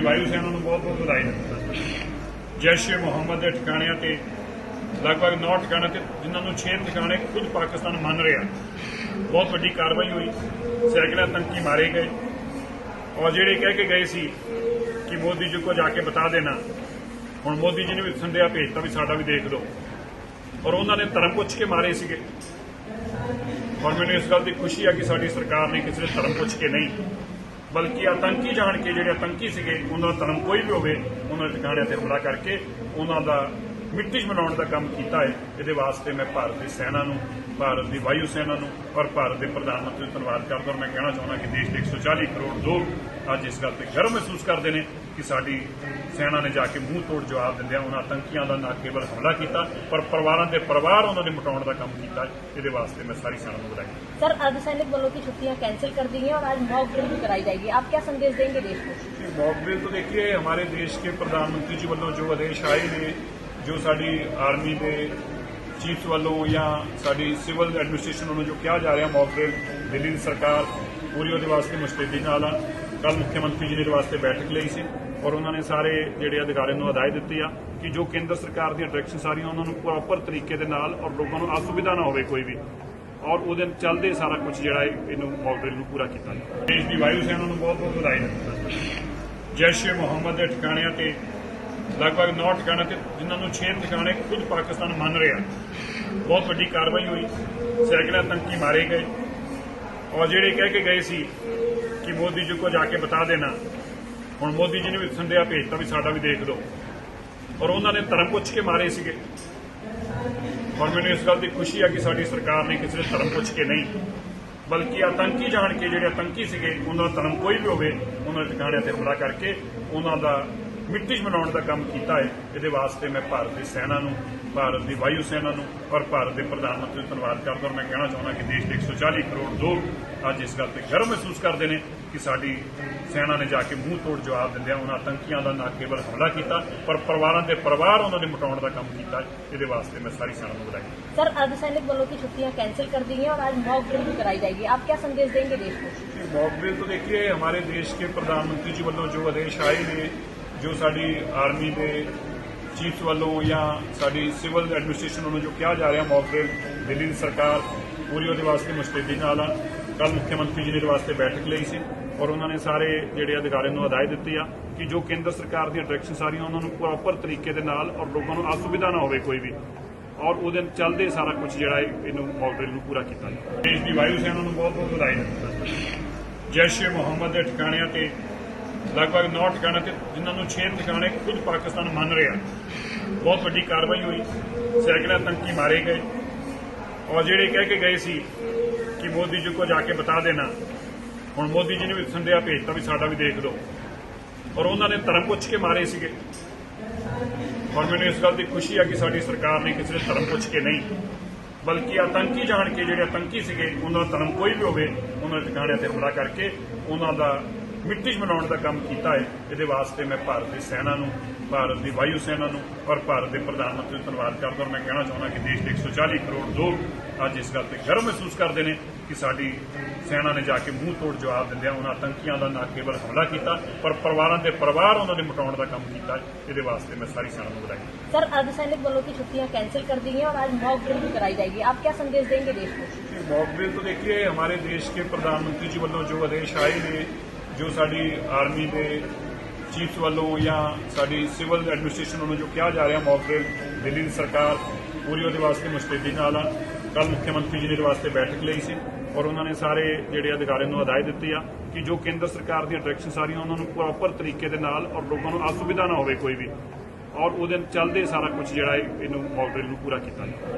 ਦੀ ਵਾਯੂ ਸੈਨਾ ਨੂੰ ਬਹੁਤ ਬਹੁਤ ਵਧਾਈ ਦਿੰਦਾ ਜੈਸ਼ ਏ ਮੁਹੰਮਦ ਦੇ ਠਿਕਾਣਿਆਂ ਤੇ, ਲਗਭਗ 9 ਠਿਕਾਣਿਆਂ ਤੇ, ਜਿਨ੍ਹਾਂ ਨੂੰ 6 ਠਿਕਾਣੇ ਖੁਦ ਪਾਕਿਸਤਾਨ ਮੰਨ ਰਿਹਾ। ਬਹੁਤ ਵੱਡੀ ਕਾਰਵਾਈ ਹੋਈ। ਸੈਕੜਾ ਆਤੰਕੀ ਮਾਰੇ ਗਏ। ਔਰ ਜਿਹੜੇ ਕਹਿ ਕੇ ਗਏ ਸੀ ਕਿ ਮੋਦੀ ਜੀ ਕੋ ਜਾ ਕੇ ਬਤਾ ਦੇਣਾ, ਹੁਣ ਮੋਦੀ ਜੀ ਨੇ ਵੀ ਸੰਦੇਹਾ ਭੇਜਤਾ ਵੀ ਸਾਡਾ ਵੀ ਦੇਖ ਲਓ। ਔਰ ਉਹਨਾਂ ਨੇ ਧਰਮ ਪੁੱਛ ਕੇ ਮਾਰੇ ਸੀਗੇ। ਔਰ ਮੈਨੂੰ ਇਸ ਗੱਲ ਦੀ ਖੁਸ਼ੀ ਆ ਕਿ ਸਾਡੀ ਸਰਕਾਰ ਨੇ ਕਿਸੇ ਦੇ ਧਰਮ ਪੁੱਛ ਕੇ ਨਹੀਂ ਬਲਕਿ ਆਤੰਕੀ ਜਾਣ ਕੇ ਜਿਹੜੇ ਆਤੰਕੀ ਸੀਗੇ, ਉਹਨਾਂ ਦਾ ਧਰਮ ਕੋਈ ਵੀ ਹੋਵੇ, ਉਹਨਾਂ ਦੇ ਟਿਕਾਣਿਆਂ ਤੇ ਹਮਲਾ ਕਰਕੇ ਉਹਨਾਂ ਦਾ ਮਿੱਟੀ 'ਚ ਬਣਾਉਣ ਦਾ ਕੰਮ ਕੀਤਾ ਹੈ ਇਹਦੇ ਵਾਸਤੇ ਮੈਂ ਭਾਰਤ ਦੀ ਸੈਨਾ ਨੂੰ ਭਾਰਤ ਦੀ ਵਾਯੂ ਸੈਨਾ ਨੂੰ ਔਰ ਭਾਰਤ ਦੇ ਪ੍ਰਧਾਨ ਮੰਤਰੀ ਨੂੰ ਧੰਨਵਾਦ ਕਰਦਾ ਔਰ ਮੈਂ ਕਹਿਣਾ ਚਾਹੁੰਦਾ ਕਿ ਦੇਸ਼ ਦੇ 140 ਕਰੋੜ ਲੋਕ ਅੱਜ ਇਸ ਗੱਲ ਤੇ ਗਰਵ ਮਹਿਸੂਸ ਕਰਦੇ ਨੇ ਕਿ ਸਾਡੀ ਸੈਨਾ ਨੇ ਜਾ ਕੇ ਮੂੰਹ ਤੋੜ ਜਵਾਬ ਦਿੰਦਿਆਂ ਉਹਨਾਂ ਆਤੰਕੀਆਂ ਦਾ ਨਾ ਕੇਵਲ ਹਮਲਾ ਕੀਤਾ ਪਰ ਪਰਿਵਾਰਾਂ ਦੇ ਪਰਿਵਾਰ ਉਹਨਾਂ ਦੇ ਮਿਟਾਉਣ ਦਾ ਕੰਮ ਕੀਤਾ ਹੈ। ਇਹਦੇ ਵਾਸਤੇ ਮੈਂ ਸਾਰੀ ਸੈਨਾ ਨੂੰ ਵਧਾਈ सर अर्धसैनिक बलों की छुट्टियां कैंसिल कर दी हैं और आज मॉक ड्रिल भी कराई जाएगी आप क्या संदेश देंगे देश को मॉक ड्रिल तो देखिए हमारे देश के प्रधानमंत्री जी ਵੱਲੋਂ ਜੋ ਆਦੇਸ਼ ਆਏ ਨੇ ਜੋ ਸਾਡੀ ਆਰਮੀ ਦੇ ਚੀਫ ਵੱਲੋਂ ਜਾਂ ਸਾਡੀ ਸਿਵਲ ਐਡਮਿਨਿਸਟ੍ਰੇਸ਼ਨ ਵੱਲੋਂ ਜੋ ਕਿਹਾ ਜਾ ਰਿਹਾ ਮੌਕ ਡਰਿਲ ਦਿੱਲੀ ਦੀ ਸਰਕਾਰ ਪੂਰੀ ਉਹਦੇ ਵਾਸਤੇ ਮੁਸਤੈਦੀ ਨਾਲ ਆ। ਕੱਲ ਮੁੱਖ ਮੰਤਰੀ ਜੀ ਨੇ ਇਹਦੇ ਵਾਸਤੇ ਬੈਠਕ ਲਈ ਸੀ ਔਰ ਉਹਨਾਂ ਨੇ ਸਾਰੇ ਜਿਹੜੇ ਅਧਿਕਾਰੀਆਂ ਨੂੰ ਹਦਾਇਤ ਦਿੱਤੀ ਆ ਕਿ ਜੋ ਕੇਂਦਰ ਸਰਕਾਰ ਦੀਆਂ ਡਾਇਰੈਕਸ਼ਨ ਸਾਰੀਆਂ ਉਹਨਾਂ ਨੂੰ ਪ੍ਰੋਪਰ ਤਰੀਕੇ ਦੇ ਨਾਲ ਔਰ ਲੋਕਾਂ ਨੂੰ ਅਸੁਵਿਧਾ ਨਾ ਹੋਵੇ ਕੋਈ ਵੀ ਔਰ ਉਹਦੇ ਚੱਲਦੇ ਸਾਰਾ ਕੁਝ ਜਿਹੜਾ ਹੈ ਇਹਨੂੰ ਮੌਕ ਡਰਿਲ ਨੂੰ ਪੂਰਾ ਕੀਤਾ। ਜਾਵੇ ਦੇਸ਼ ਦੀ ਵਾਯੂ ਸੈਨਾ ਨੂੰ ਬਹੁਤ ਬਹੁਤ ਵਧਾਈ ਦਿੰਦਾ ਜੈਸ਼ ਏ ਮੁਹੰਮਦ ਦੇ ਠਿਕਾਣਿਆਂ ਤੇ ਲਗਭਗ 9 ਠਿਕਾਣਿਆਂ ਤੇ ਜਿਨ੍ਹਾਂ ਨੂੰ 6 ਠਿਕਾਣੇ ਖੁਦ ਪਾਕਿਸਤਾਨ ਮੰਨ ਰਿਹਾ। ਬਹੁਤ ਵੱਡੀ ਕਾਰਵਾਈ ਹੋਈ। ਸੈਕੜਾ ਤੰਕੀ ਮਾਰੇ ਗਏ। ਔਰ ਜਿਹੜੇ ਕਹਿ ਕੇ ਗਏ ਸੀ ਕਿ ਮੋਦੀ ਜੀ ਕੋ ਜਾ ਕੇ ਬਤਾ ਦੇਣਾ, ਹੁਣ ਮੋਦੀ ਜੀ ਨੇ ਵੀ ਸੰਦੇਹਾ ਭੇਜਤਾ ਵੀ ਸਾਡਾ ਵੀ ਦੇਖ ਲਓ। ਔਰ ਉਹਨਾਂ ਨੇ ਧਰਮ ਪੁੱਛ ਕੇ ਮਾਰੇ ਸੀਗੇ। ਔਰ ਮੈਨੂੰ ਇਸ ਗੱਲ ਦੀ ਖੁਸ਼ੀ ਆ ਕਿ ਸਾਡੀ ਸਰਕਾਰ ਨੇ ਕਿਸੇ ਦੇ ਧਰਮ ਪੁੱਛ ਕੇ ਨਹੀਂ, ਬਲਕਿ ਆਤੰਕੀ ਜਾਣ ਕੇ ਜਿਹੜੇ ਆਤੰਕੀ ਸੀਗੇ, ਉਹਨਾਂ ਦਾ ਧਰਮ ਕੋਈ ਵੀ ਹੋਵੇ, ਉਹਨਾਂ ਦੇ ਟਿਕਾਣਿਆਂ ਤੇ ਹਮਲਾ ਕਰਕੇ ਉਹਨਾਂ ਦਾ ਮਿੱਟੀ 'ਚ ਬਣਾਉਣ ਦਾ ਕੰਮ ਕੀਤਾ ਹੈ ਇਹਦੇ ਵਾਸਤੇ ਮੈਂ ਭਾਰਤ ਦੀ ਸੈਨਾ ਨੂੰ ਭਾਰਤ ਦੀ ਵਾਯੂ ਸੈਨਾ ਨੂੰ ਔਰ ਭਾਰਤ ਦੇ ਪ੍ਰਧਾਨ ਮੰਤਰੀ ਨੂੰ ਧੰਨਵਾਦ ਕਰਦਾ ਔਰ ਮੈਂ ਕਹਿਣਾ ਚਾਹੁੰਦਾ ਕਿ ਦੇਸ਼ ਦੇ 140 ਕਰੋੜ ਲੋਕ ਅੱਜ ਇਸ ਗੱਲ ਤੇ ਗਰਵ ਮਹਿਸੂਸ ਕਰਦੇ ਨੇ ਕਿ ਸਾਡੀ ਸੈਨਾ ਨੇ ਜਾ ਕੇ ਮੂੰਹ ਤੋੜ ਜਵਾਬ ਦਿੰਦਿਆਂ ਉਹਨਾਂ ਆਤੰਕੀਆਂ ਦਾ ਨਾ ਕੇਵਲ ਹਮਲਾ ਕੀਤਾ ਪਰ ਪਰਿਵਾਰਾਂ ਦੇ ਪਰਿਵਾਰ ਉਹਨਾਂ ਦੇ ਮਿਟਾਉਣ ਦਾ ਕੰਮ ਕੀਤਾ ਹੈ। ਇਹਦੇ ਵਾਸਤੇ ਮੈਂ ਸਾਰੀ ਸੈਨਾ ਨੂੰ ਵਧਾਈ सर अर्धसैनिक बलों की छुट्टियां कैंसिल कर दी हैं और आज मॉक ड्रिल भी कराई जाएगी आप क्या संदेश देंगे देश को मॉक ड्रिल तो देखिए हमारे देश के प्रधानमंत्री जी ਵੱਲੋਂ ਜੋ ਆਦੇਸ਼ ਆਏ ਨੇ ਜੋ ਸਾਡੀ ਆਰਮੀ ਦੇ ਚੀਫ ਵੱਲੋਂ ਜਾਂ ਸਾਡੀ ਸਿਵਲ ਐਡਮਿਨਿਸਟ੍ਰੇਸ਼ਨ ਵੱਲੋਂ ਜੋ ਕਿਹਾ ਜਾ ਰਿਹਾ ਮੌਕ ਦਿੱਲੀ ਦੀ ਸਰਕਾਰ ਪੂਰੀ ਉਹਦੇ ਵਾਸਤੇ ਮੁਸਤੈਦੀ ਨਾਲ ਆ। ਕੱਲ ਮੁੱਖ ਮੰਤਰੀ ਜੀ ਨੇ ਵਾਸਤੇ ਬੈਠਕ ਲਈ ਸੀ ਔਰ ਉਹਨਾਂ ਨੇ ਸਾਰੇ ਜਿਹੜੇ ਅਧਿਕਾਰੀਆਂ ਨੂੰ ਹਦਾਇਤ ਦਿੱਤੀ ਆ ਕਿ ਜੋ ਕੇਂਦਰ ਸਰਕਾਰ ਦੀਆਂ ਡਾਇਰੈਕਸ਼ਨ ਸਾਰੀਆਂ ਉਹਨਾਂ ਨੂੰ ਪ੍ਰੋਪਰ ਤਰੀਕੇ ਦੇ ਨਾਲ ਔਰ ਲੋਕਾਂ ਨੂੰ ਅਸੁਵਿਧਾ ਨਾ ਹੋਵੇ ਕੋਈ ਵੀ ਔਰ ਉਹਦੇ ਚੱਲਦੇ ਸਾਰਾ ਕੁਝ ਜਿਹੜਾ ਹੈ ਇਹਨੂੰ ਮੌਕ ਨੂੰ ਪੂਰਾ ਕੀਤਾ। ਜਾਵੇ ਦੇਸ਼ ਦੀ ਵਾਯੂ ਸੈਨਾ ਨੂੰ ਬਹੁਤ ਬਹੁਤ ਵਧਾਈ। ਦਿੰਦਾ ਜੈਸ਼ ਏ ਮੁਹੰਮਦ ਦੇ ਠਿਕਾਣਿਆਂ ਤੇ ਲਗਭਗ 9 ਠਿਕਾਣਿਆਂ ਤੇ ਜਿਨ੍ਹਾਂ ਨੂੰ 6 ਠਿਕਾਣੇ ਖੁਦ ਪਾਕਿਸਤਾਨ ਮੰਨ ਰਿਹਾ। ਬਹੁਤ ਵੱਡੀ ਕਾਰਵਾਈ ਹੋਈ। ਸੈਕੜਾ ਆਤੰਕੀ ਮਾਰੇ ਗਏ। ਔਰ ਜਿਹੜੇ ਕਹਿ ਕੇ ਗਏ ਸੀ ਕਿ ਮੋਦੀ ਜੀ ਕੋ ਜਾ ਕੇ ਬਤਾ ਦੇਣਾ, ਹੁਣ ਮੋਦੀ ਜੀ ਨੇ ਵੀ ਸੰਦੇਹਾ ਭੇਜਤਾ ਵੀ ਸਾਡਾ ਵੀ ਦੇਖ ਲਓ। ਔਰ ਉਹਨਾਂ ਨੇ ਧਰਮ ਪੁੱਛ ਕੇ ਮਾਰੇ ਸੀਗੇ। ਔਰ ਮੈਨੂੰ ਇਸ ਗੱਲ ਦੀ ਖੁਸ਼ੀ ਆ ਕਿ ਸਾਡੀ ਸਰਕਾਰ ਨੇ ਕਿਸੇ ਦੇ ਧਰਮ ਪੁੱਛ ਕੇ ਨਹੀਂ, ਬਲਕਿ ਆਤੰਕੀ ਜਾਣ ਕੇ ਜਿਹੜੇ ਆਤੰਕੀ ਸੀਗੇ, ਉਹਨਾਂ ਦਾ ਧਰਮ ਕੋਈ ਵੀ ਹੋਵੇ, ਉਹਨਾਂ ਦੇ ਟਿਕਾਣਿਆਂ ਤੇ ਹਮਲਾ ਕਰਕੇ ਉਹਨਾਂ ਦਾ ਮਿੱਟੀ 'ਚ ਬਣਾਉਣ ਦਾ ਕੰਮ ਕੀਤਾ ਹੈ ਇਹਦੇ ਵਾਸਤੇ ਮੈਂ ਭਾਰਤ ਦੀ ਸੈਨਾ ਨੂੰ ਭਾਰਤ ਦੀ ਵਾਯੂ ਸੈਨਾ ਨੂੰ ਔਰ ਭਾਰਤ ਦੇ ਪ੍ਰਧਾਨ ਮੰਤਰੀ ਨੂੰ ਧੰਨਵਾਦ ਕਰਦਾ ਔਰ ਮੈਂ ਕਹਿਣਾ ਚਾਹੁੰਦਾ ਕਿ ਦੇਸ਼ ਦੇ 140 ਕਰੋੜ ਲੋਕ ਅੱਜ ਇਸ ਗੱਲ ਤੇ ਗਰਵ ਮਹਿਸੂਸ ਕਰਦੇ ਨੇ ਕਿ ਸਾਡੀ ਸੈਨਾ ਨੇ ਜਾ ਕੇ ਮੂੰਹ ਤੋੜ ਜਵਾਬ ਦਿੰਦਿਆਂ ਉਹਨਾਂ ਆਤੰਕੀਆਂ ਦਾ ਨਾ ਕੇਵਲ ਹਮਲਾ ਕੀਤਾ ਪਰ ਪਰਿਵਾਰਾਂ ਦੇ ਪਰਿਵਾਰ ਉਹਨਾਂ ਦੇ ਮਿਟਾਉਣ ਦਾ ਕੰਮ ਕੀਤਾ ਹੈ। ਇਹਦੇ ਵਾਸਤੇ ਮੈਂ ਸਾਰੀ ਸੈਨਾ ਨੂੰ ਵਧਾਈ सर अर्धसैनिक बलों की छुट्टियां कैंसिल कर दी हैं और आज मॉक ड्रिल भी कराई जाएगी आप क्या संदेश देंगे देश को मॉक ड्रिल तो देखिए हमारे देश के प्रधानमंत्री जी ਵੱਲੋਂ ਜੋ ਆਦੇਸ਼ ਆਏ ਨੇ ਜੋ ਸਾਡੀ ਆਰਮੀ ਦੇ ਚੀਫਸ ਵੱਲੋਂ ਜਾਂ ਸਾਡੀ ਸਿਵਲ ਐਡਮਿਨਿਸਟ੍ਰੇਸ਼ਨ ਵੱਲੋਂ ਜੋ ਕਿਹਾ ਜਾ ਰਿਹਾ ਮੌਕ ਡਰਿਲ ਦਿੱਲੀ ਦੀ ਸਰਕਾਰ ਪੂਰੀ ਉਹਦੇ ਵਾਸਤੇ ਮੁਸਤੈਦੀ ਨਾਲ ਆ। ਕੱਲ ਮੁੱਖ ਮੰਤਰੀ ਜੀ ਨੇ ਵਾਸਤੇ ਬੈਠਕ ਲਈ ਸੀ ਔਰ ਉਹਨਾਂ ਨੇ ਸਾਰੇ ਜਿਹੜੇ ਅਧਿਕਾਰੀਆਂ ਨੂੰ ਹਦਾਇਤ ਦਿੱਤੀ ਆ ਕਿ ਜੋ ਕੇਂਦਰ ਸਰਕਾਰ ਦੀਆਂ ਡਾਇਰੈਕਸ਼ਨ ਸਾਰੀਆਂ ਉਹਨਾਂ ਨੂੰ ਪ੍ਰੋਪਰ ਤਰੀਕੇ ਦੇ ਨਾਲ ਔਰ ਲੋਕਾਂ ਨੂੰ ਅਸੁਵਿਧਾ ਨਾ ਹੋਵੇ ਕੋਈ ਵੀ ਔਰ ਉਹਦੇ ਚੱਲਦੇ ਸਾਰਾ ਕੁਝ ਜਿਹੜਾ ਹੈ ਇਹਨੂੰ ਮੌਕ ਡਰਿਲ ਨੂੰ ਪੂਰਾ ਕੀਤਾ ਜਾਵੇ।